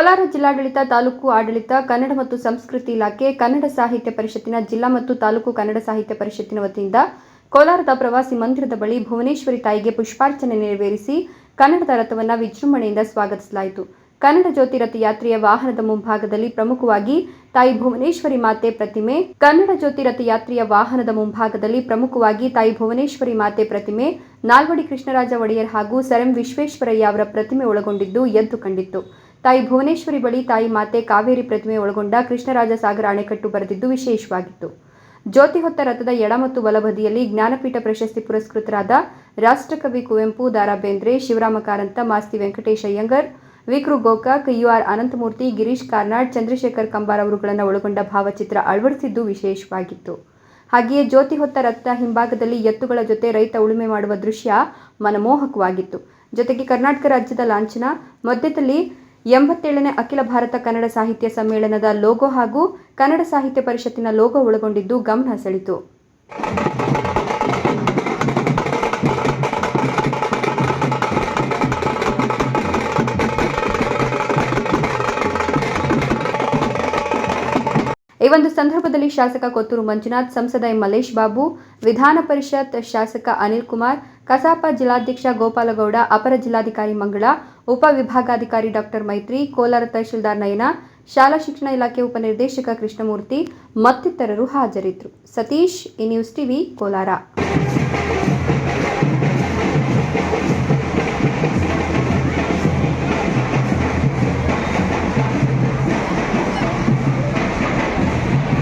ಕೋಲಾರ ಜಿಲ್ಲಾಡಳಿತ, ತಾಲೂಕು ಆಡಳಿತ, ಕನ್ನಡ ಮತ್ತು ಸಂಸ್ಕೃತಿ ಇಲಾಖೆ, ಕನ್ನಡ ಸಾಹಿತ್ಯ ಪರಿಷತ್ತಿನ ಜಿಲ್ಲಾ ಮತ್ತು ತಾಲೂಕು ಕನ್ನಡ ಸಾಹಿತ್ಯ ಪರಿಷತ್ತಿನ ವತಿಯಿಂದ ಕೋಲಾರದ ಪ್ರವಾಸಿ ಮಂದಿರದ ಬಳಿ ಭುವನೇಶ್ವರಿ ತಾಯಿಗೆ ಪುಷ್ಪಾರ್ಚನೆ ನೆರವೇರಿಸಿ ಕನ್ನಡದ ರಥವನ್ನು ವಿಜೃಂಭಣೆಯಿಂದ ಸ್ವಾಗತಿಸಲಾಯಿತು. ಕನ್ನಡ ಜ್ಯೋತಿ ರಥಯಾತ್ರೆಯ ವಾಹನದ ಮುಂಭಾಗದಲ್ಲಿ ಪ್ರಮುಖವಾಗಿ ತಾಯಿ ಭುವನೇಶ್ವರಿ ಮಾತೆ ಪ್ರತಿಮೆ, ಕನ್ನಡ ಜ್ಯೋತಿ ರಥಯಾತ್ರೆಯ ವಾಹನದ ಮುಂಭಾಗದಲ್ಲಿ ಪ್ರಮುಖವಾಗಿ ತಾಯಿ ಭುವನೇಶ್ವರಿ ಮಾತೆ ಪ್ರತಿಮೆ, ನಾಲ್ವಡಿ ಕೃಷ್ಣರಾಜ ಒಡೆಯರ್ ಹಾಗೂ ಸರ್ ಎಂ ವಿಶ್ವೇಶ್ವರಯ್ಯ ಅವರ ಪ್ರತಿಮೆ ಒಳಗೊಂಡಿದ್ದು ಎದ್ದು ಕಂಡಿತ್ತು. ತಾಯಿ ಭುವನೇಶ್ವರಿ ಬಳಿ ತಾಯಿ ಮಾತೆ ಕಾವೇರಿ ಪ್ರತಿಮೆ ಒಳಗೊಂಡ ಕೃಷ್ಣರಾಜ ಸಾಗರ ಅಣೆಕಟ್ಟು ಬರೆದಿದ್ದು ವಿಶೇಷವಾಗಿತ್ತು. ಜ್ಯೋತಿ ಹೊತ್ತ ರಥದ ಎಡ ಮತ್ತು ಬಲಬದಿಯಲ್ಲಿ ಜ್ಞಾನಪೀಠ ಪ್ರಶಸ್ತಿ ಪುರಸ್ಕೃತರಾದ ರಾಷ್ಟ್ರಕವಿ ಕುವೆಂಪು ದಾರಾ ಬೇಂದ್ರೆ ಶಿವರಾಮ ಕಾರಂತ, ಮಾಸ್ತಿ ವೆಂಕಟೇಶ ಅಯ್ಯಂಗರ್ ವಿಕ್ರು ಗೋಕಾಕ್, ಯು ಆರ್ ಅನಂತಮೂರ್ತಿ, ಗಿರೀಶ್ ಕಾರ್ನಾಡ್, ಚಂದ್ರಶೇಖರ್ ಕಂಬಾರ್ ಅವರುಗಳನ್ನು ಒಳಗೊಂಡ ಭಾವಚಿತ್ರ ಅಳವಡಿಸಿದ್ದು ವಿಶೇಷವಾಗಿತ್ತು. ಹಾಗೆಯೇ ಜ್ಯೋತಿ ಹೊತ್ತ ರಥ ಹಿಂಭಾಗದಲ್ಲಿ ಎತ್ತುಗಳ ಜೊತೆ ರೈತ ಉಳುಮೆ ಮಾಡುವ ದೃಶ್ಯ ಮನಮೋಹಕವಾಗಿತ್ತು. ಜೊತೆಗೆ ಕರ್ನಾಟಕ ರಾಜ್ಯದ ಲಾಂಛನ, ಮಧ್ಯದಲ್ಲಿ ಎಂಬತ್ತೇಳನೇ ಅಖಿಲ ಭಾರತ ಕನ್ನಡ ಸಾಹಿತ್ಯ ಸಮ್ಮೇಳನದ ಲೋಗೋ ಹಾಗೂ ಕನ್ನಡ ಸಾಹಿತ್ಯ ಪರಿಷತ್ತಿನ ಲೋಗೋ ಒಳಗೊಂಡಿದ್ದು ಗಮನ ಸೆಳೆಯಿತು. ಈ ಒಂದು ಸಂದರ್ಭದಲ್ಲಿ ಶಾಸಕ ಕೊತ್ತೂರು ಮಂಜುನಾಥ್, ಸಂಸದ ಎಂ. ಮಲ್ಲೇಶ್ ಬಾಬು, ವಿಧಾನ ಪರಿಷತ್ ಶಾಸಕ ಅನಿಲ್ ಕುಮಾರ್, ಕಸಾಪ ಜಿಲ್ಲಾಧ್ಯಕ್ಷ ಗೋಪಾಲಗೌಡ, ಅಪರ ಜಿಲ್ಲಾಧಿಕಾರಿ ಮಂಗಳ ಉಪವಿಭಾಗಾಧಿಕಾರಿ ಡಾಕ್ಟರ್ ಮೈತ್ರಿ, ಕೋಲಾರ ತಹಶೀಲ್ದಾರ್ ನಯನ, ಶಾಲಾ ಶಿಕ್ಷಣ ಇಲಾಖೆ ಉಪನಿರ್ದೇಶಕ ಕೃಷ್ಣಮೂರ್ತಿ ಮತ್ತಿತರರು ಹಾಜರಿದ್ದರು. ಸತೀಶ್ ಈ ನ್ಯೂಸ್ ಟಿವಿ, ಕೋಲಾರ.